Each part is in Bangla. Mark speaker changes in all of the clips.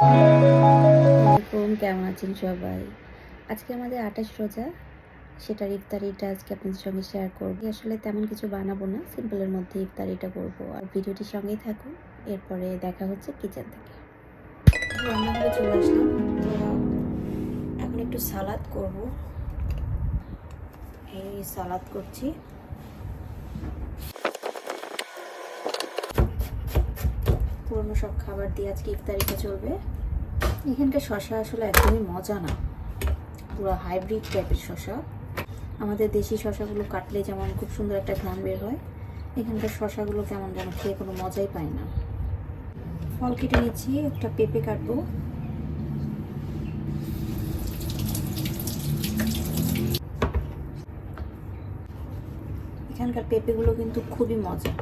Speaker 1: আসসালামাইকুম কেমন আছেন সবাই? আজকে আমাদের আঠাশ রোজা। সেটার ইফতারিটা আজকে আপনাদের সঙ্গে শেয়ার করব। আসলে তেমন কিছু বানাবো না সিম্পলের মধ্যে ইফতারিটা করব। আর ভিডিওটির সঙ্গেই থাকুন, এরপরে দেখা হচ্ছে কিচেন থেকে। রান্নাঘরে চলে আসলাম। এখন একটু সালাদ করব। এই সালাদ করছি। পুরনো সব খাবার দিয়ে আজকে ইফতারিটা চলবে। এখানকার শশা আসলে একদমই মজা না। পুরো হাইব্রিড টাইপের শশা আমাদের দেশি শশাগুলো কাটলে যেমন খুব সুন্দর একটা ঘ্রাণ বের হয়, এখানকার শশাগুলো কেমন যেন খেয়ে কোনো মজাই পায় না। ফল কেটে নিচ্ছি, একটা পেঁপে কাটবো। এখানকার পেঁপেগুলো কিন্তু খুবই মজা।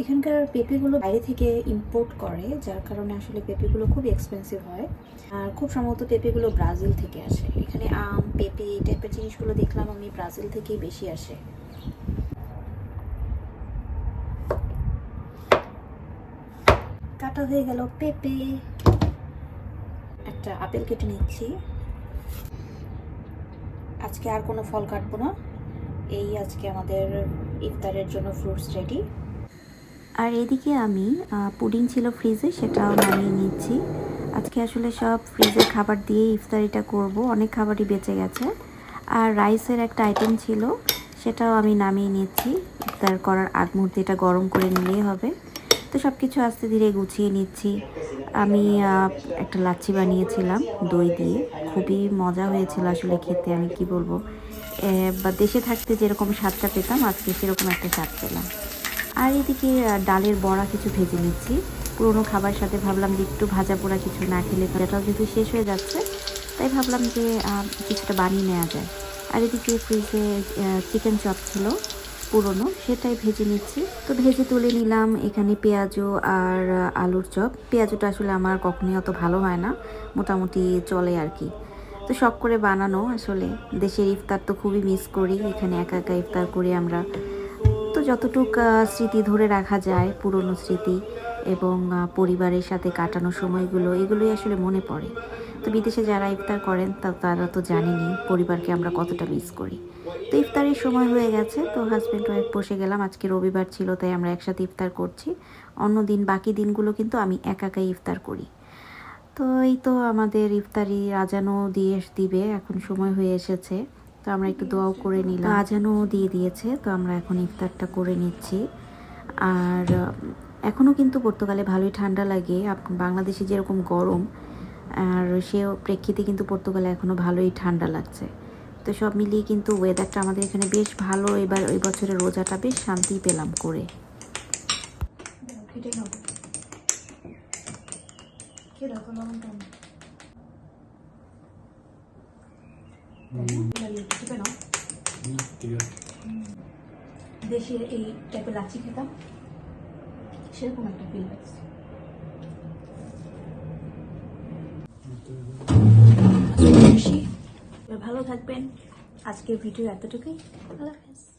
Speaker 1: এখানকার পেঁপেগুলো বাইরে থেকে ইম্পোর্ট করে, যার কারণে আসলে পেঁপেগুলো খুব এক্সপেন্সিভ হয়। আর খুব সম্ভবত পেঁপেগুলো ব্রাজিল থেকে আসে। এখানে আম, পেঁপে এই টাইপের জিনিসগুলো দেখলাম আমি ব্রাজিল থেকেই বেশি আসে। কাটা হয়ে গেল পেঁপে। একটা আপেল কেটে নিচ্ছি। আজকে আর কোনো ফল কাটবো না। এই আজকে আমাদের ইফতারের জন্য ফ্রুটস রেডি আর এদিকে আমি পুডিং ছিল ফ্রিজে, সেটাও নামিয়ে নিচ্ছি। আজকে আসলে সব ফ্রিজের খাবার দিয়ে ইফতারিটা করব। অনেক খাবারই বেঁচে গেছে। আর রাইসের একটা আইটেম ছিল, সেটাও আমি নামিয়ে নিচ্ছি। ইফতার করার আগ মুহূর্তে এটা গরম করে নিলেই হবে। তো সব কিছু আস্তে ধীরে গুছিয়ে নিচ্ছি। আমি একটা লাচ্ছি বানিয়েছিলাম, দই দিয়ে। খুবই মজা হয়েছিল আসলে খেতে, আমি কি বলব? বা দেশে থাকতে যেরকম স্বাদটা পেতাম, আজকে সেরকম একটা স্বাদ পেলাম। আর এদিকে ডালের বড়া কিছু ভেজে নিচ্ছি। পুরোনো খাবার সাথে ভাবলাম যে একটু ভাজা পোড়া কিছু না খেলে এটাও যেহেতু শেষ হয়ে যাচ্ছে, তাই ভাবলাম যে কিছুটা বানিয়ে নেওয়া যায়। আর এদিকে ফ্রিজে চিকেন চপ ছিল পুরনো, সেটাই ভেজে নিচ্ছি। তো ভেজে তুলে নিলাম এখানে পেঁয়াজু আর আলুর চপ। পেঁয়াজটা আসলে আমার কখনোই অত ভালো হয় না, মোটামুটি চলে আর কি। তো শখ করে বানানো আসলে। দেশের ইফতার তো খুবই মিস করি, এখানে একা একা ইফতার করি আমরা যতটুক স্মৃতি ধরে রাখা যায়, পুরনো স্মৃতি এবং পরিবারের সাথে কাটানো সময়গুলো, এগুলোই আসলে মনে পড়ে। তো বিদেশে যারা ইফতার করেন, তা, তারা তো জানেনি পরিবারকে আমরা কতটা মিস করি। তো ইফতারের সময় হয়ে গেছে, তো হাজব্যান্ড ওয়াইফ বসে গেলাম। আজকে রবিবার ছিল, তাই আমরা একসাথে ইফতার করছি। অন্য দিন, বাকি দিনগুলো কিন্তু আমি একা একাই ইফতার করি। তো এই তো আমাদের ইফতারি আজানও দিয়ে দিবে, এখন সময় হয়ে এসেছে। তো আমরা একটু দোয়াও করে নিলাম। আজানও দিয়ে দিয়েছে তো আমরা এখন ইফতারটা করে নিচ্ছি। আর এখনও কিন্তু পর্তুগালে ভালোই ঠান্ডা লাগে। আপ- বাংলাদেশে যেরকম গরম আর সে প্রেক্ষিতে কিন্তু পর্তুগালে এখনও ভালোই ঠান্ডা লাগছে। তো সব মিলিয়ে কিন্তু ওয়েদারটা আমাদের এখানে বেশ ভালো। এবার এই বছরের রোজাটা বেশ শান্তি পেলাম করে। দেশে এই টাইপের লাচি খেতাম। সেরকম একটা ফিল হচ্ছে ভালো থাকবেন। আজকের ভিডিও এতটুকুই। আল্লাহ হাফেজ।